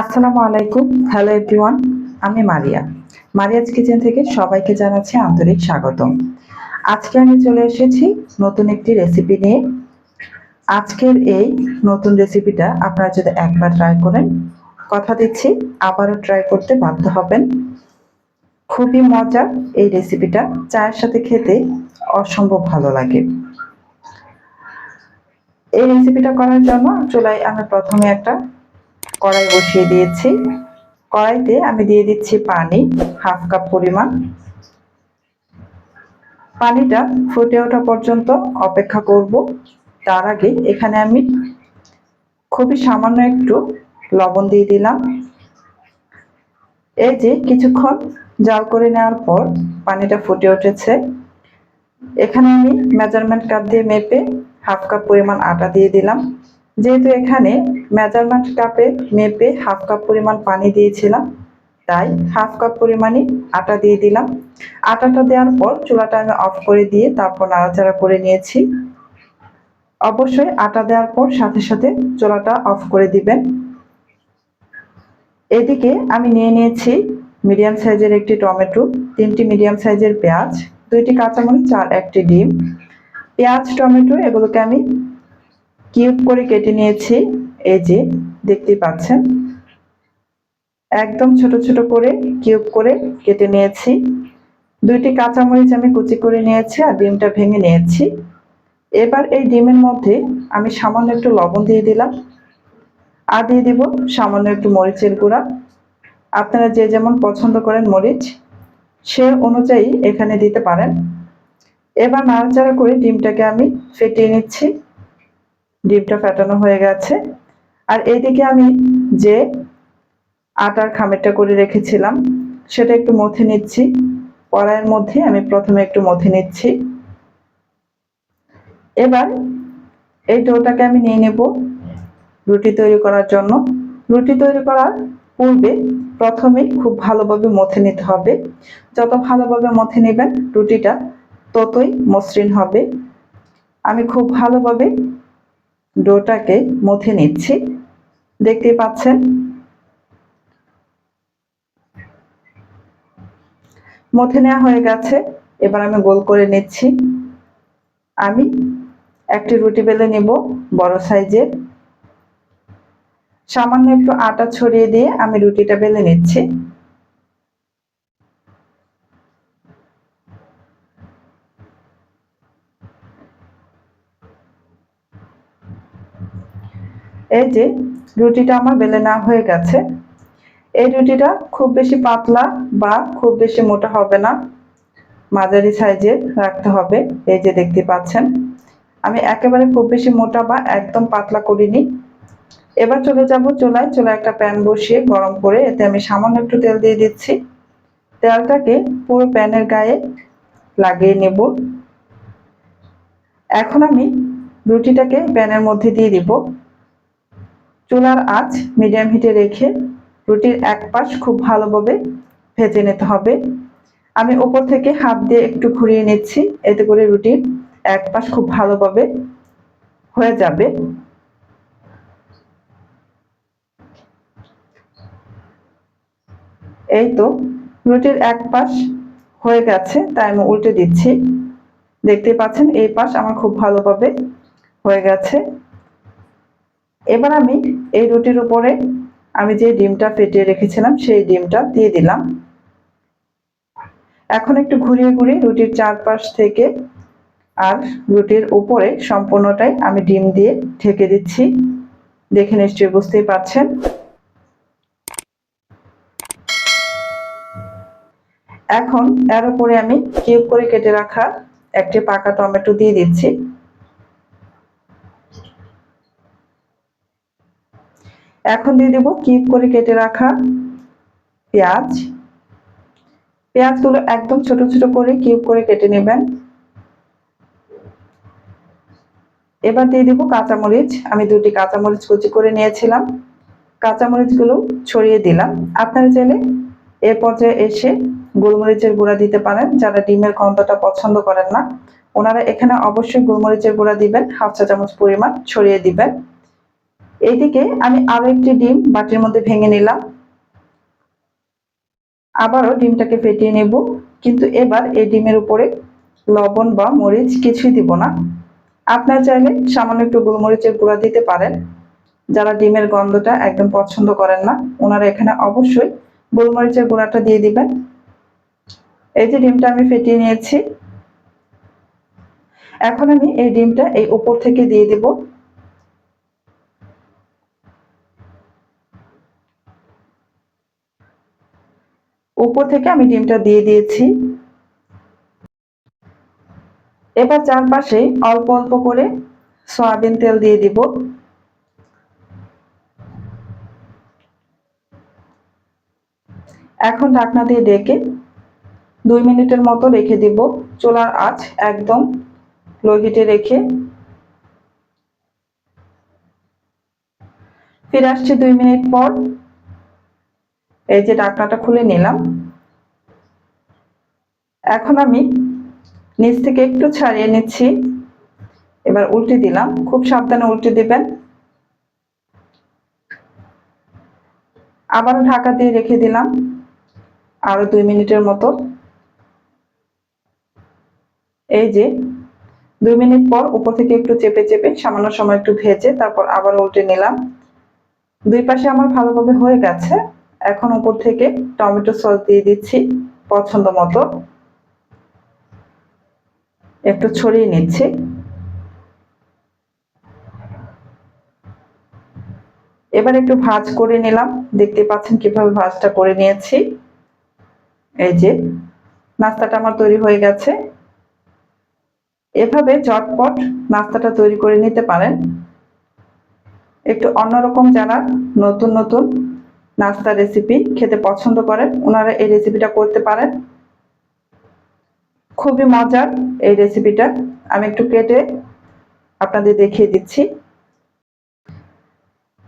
আসসালামু আলাইকুম। Hello everyone আমি মারিয়া। মারিয়াজ কিচেন থেকে সবাইকে জানাচ্ছি আন্তরিক স্বাগতম। আজকে আমি চলে এসেছি নতুন একটি রেসিপি নিয়ে। আজকের এই নতুন রেসিপিটা আপনারা যদি একবার ট্রাই করেন, কথা দিচ্ছি, আবারও ট্রাই করতে বাধ্য হবেন। খুবই মজার এই রেসিপিটা চায়ের সাথে খেতে অসম্ভব ভালো লাগে। এই রেসিপিটা করার জন্য চুলায় আমি প্রথমে একটা কড়াই বসিয়ে দিয়েছি। কড়াইতে আমি দিয়ে দিচ্ছি পানি, হাফ কাপ পরিমাণ। পানিটা ফুটে ওঠা পর্যন্ত অপেক্ষা করব। তার আগে এখানে আমি খুবই সামান্য একটু লবণ দিয়ে দিলাম। এই যে কিছুক্ষণ জাল করে নেওয়ার পর পানিটা ফুটে উঠেছে। এখানে আমি মেজারমেন্ট কাপ দিয়ে মেপে হাফ কাপ পরিমাণ আটা দিয়ে দিলাম। যেহেতু এখানে মেজারমেন্ট কাপে মেপে হাফ কাপ পরিমাণ পানি দিয়েছিলাম, তাই হাফ কাপ পরিমাণে আটা দিয়ে দিলাম। আটাটা দেওয়ার পর চুলাটা আমি অফ করে দিয়ে তারপর নাড়াচাড়া করে নিয়েছি। অবশ্যই আটা দেওয়ার পর সাথে সাথে চুলাটা অফ করে দিবেন। এদিকে আমি নিয়ে নিয়েছি মিডিয়াম সাইজের একটি টমেটো, তিনটি মিডিয়াম সাইজের পেঁয়াজ, দুইটি কাঁচামরিচ আর একটি ডিম। পেঁয়াজ, টমেটো এগুলোকে আমি কিউব করে কেটে নিয়েছি, এই যে দেখতে পাচ্ছেন। একদম ছোট ছোট করে কিউব করে কেটে নিয়েছি। দুইটি কাঁচামরিচ আমি কুচি করে নিয়েছি আর ডিমটা ভেঙে নিয়েছি। এবার এই ডিমের মধ্যে আমি সামান্য একটু লবণ দিয়ে দিলাম। আর দিয়ে দিব সামান্য একটু মরিচের গুঁড়া। আপনারা যে যেমন পছন্দ করেন মরিচ, সে অনুযায়ী এখানে দিতে পারেন। এবার নাড়াচাড়া করে ডিমটাকে আমি ফেটিয়ে নিচ্ছি। ডিমটা ফেটানো হয়ে গেছে। আর এইদিকে আমি যে আটার খামেরটা করে রেখেছিলাম, সেটা একটু মথে নিচ্ছি। কড়াইয়ের মধ্যে আমি প্রথমে একটু মথে নিচ্ছি। এবার এই ডোটাকে আমি নিয়ে নেব রুটি তৈরি করার জন্য। রুটি তৈরি করার পূর্বে প্রথমে খুব ভালোভাবে মথে নিতে হবে। যত ভালোভাবে মথে নেবেন রুটিটা ততই মসৃণ হবে। আমি খুব ভালোভাবে ডোটাকে মথে নিচ্ছি। দেখতে পাচ্ছেন? মথে নেওয়া হয়ে গেছে। এবার আমি গোল করে নিচ্ছি। আমি একটি রুটি বেলে নেব, বড় সাইজের। সামান্য একটু আটা ছড়িয়ে দিয়ে আমি রুটিটা বেলে নিচ্ছি। এই যে রুটিটা আমার বেলে না হয়ে গেছে। এই রুটিটা খুব বেশি পাতলা বা খুব বেশি মোটা হবে না। মাঝারি সাইজের রাখতে হবে, এই যে দেখতে পাচ্ছেন। আমি একেবারে খুব বেশি মোটা বা একদম পাতলা করিনি। এবার চলে যাব চুলায়। চুলায় একটা প্যান বসিয়ে গরম করে এতে আমি সামান্য একটু তেল দিয়ে দিচ্ছি। তেলটাকে পুরো প্যানের গায়ে লাগিয়ে নেব। এখন আমি রুটিটাকে প্যানের মধ্যে দিয়ে দিব। চুলার আঁচ মিডিয়াম হিটে রেখে রুটির এক পাশ খুব ভালোভাবে ভেজে নিতে হবে। আমি ওপর থেকে হাত দিয়ে একটু ঘুরিয়ে নিচ্ছি, এতে করে রুটির এক পাশ খুব ভালোভাবে হয়ে যাবে। এই তো রুটির এক পাশ হয়ে গেছে, তাই আমি উল্টে দিচ্ছি। দেখতে পাচ্ছেন, এই পাশ আমার খুব ভালোভাবে হয়ে গেছে। এবার আমি এই রুটির উপরে আমি যে ডিমটা ফেটিয়ে রেখেছিলাম, সেই ডিমটা দিয়ে দিলাম। এখন একটু ঘুরিয়ে ঘুরিয়ে রুটির চারপাশ থেকে আর রুটির উপরে সম্পূর্ণটাই আমি ডিম দিয়ে ঢেকে দিচ্ছি। দেখে নিশ্চয়ই বুঝতেই পারছেন। এখন এর উপরে আমি কিউব করে কেটে রাখা একটি পাকা টমেটো দিয়ে দিচ্ছি। এখন দিয়ে দেবো কিউব করে কেটে রাখা পেঁয়াজ। পেঁয়াজগুলো একদম ছোট ছোট করে কিউব করে কেটে নেবেন। এবার দিয়ে দিব কাঁচামরিচ। আমি দুটি কাঁচামরিচ কুচি করে নিয়েছিলাম। কাঁচামরিচগুলো ছড়িয়ে দিলাম। আপনারা চাইলে এ পর্যায়ে এসে গোলমরিচের গুঁড়া দিতে পারেন। যারা ডিমের গন্ধটা পছন্দ করেন না, ওনারা এখানে অবশ্যই গোলমরিচের গুঁড়া দিবেন। হাফ চা চামচ পরিমাণ ছড়িয়ে দিবেন। এইদিকে আমি আরও একটি ডিম বাটির মধ্যে ভেঙে নিলাম। আবারও ডিমটাকে ফেটিয়ে নেব, কিন্তু এবার এই ডিমের উপরে লবণ বা মরিচ কিছুই দিব না। আপনার চাইলে সামান্য একটু গোলমরিচের গুঁড়া দিতে পারেন। যারা ডিমের গন্ধটা একদম পছন্দ করেন না, ওনারা এখানে অবশ্যই গোলমরিচের গুঁড়াটা দিয়ে দিবেন। এই যে ডিমটা আমি ফেটিয়ে নিয়েছি। এখন আমি এই ডিমটা এই উপর থেকে দিয়ে দেব। উপর থেকে আমি ডিমটা দিয়ে দিয়েছি। এবার চারপাশে অল্প অল্প করে সয়াবিন তেল দিয়ে দিব। এখন ঢাকনা দিয়ে ডেকে দুই মিনিটের মতো রেখে দিব। চুলার আঁচ একদম লো হিটে রেখে। ফিরে আসছি দুই মিনিট পর। এই যে ঢাকনাটা খুলে নিলাম। এখন আমি নিচ থেকে একটু ছাড়িয়ে নিচ্ছি। এবার উল্টে দিলাম। খুব সাবধানে উল্টে দিবেন। আবারও ঢাকা দিয়ে রেখে দিলাম। আরও দুই মিনিটের মতো। এই যে দুই মিনিট পর উপর থেকে একটু চেপে চেপে সামান্য সময় একটু ভেজে তারপর আবার উল্টে নিলাম। দুই পাশে আমার ভালোভাবে হয়ে গেছে। এখন উপর থেকে টমেটো সস দিয়ে দিচ্ছি পছন্দ মতো। একটু ছড়িয়ে নিচ্ছি। এবার একটু ভাজ করে নিলাম। দেখতে পাচ্ছেন কীভাবে ভাজটা করে নিয়েছি। এই যে, নাস্তাটা আমার তৈরি হয়ে গেছে। এভাবে ঝটপট নাস্তাটা তৈরি করে নিতে পারেন। একটু অন্যরকম যারা নতুন নতুন নাস্তা রেসিপি খেতে পছন্দ করেন, ওনারা এই রেসিপিটা করতে পারেন। খুবই মজার এই রেসিপিটা আমি একটু কেটে আপনাদের দেখিয়ে দিচ্ছি।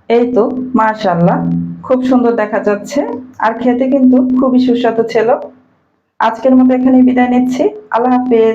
এই তো মাশাল্লাহ খুব সুন্দর দেখা যাচ্ছে। আর খেতে কিন্তু খুবই সুস্বাদু ছিল। আজকের মতো এখানে বিদায় নিচ্ছি। আল্লাহ হাফিজ।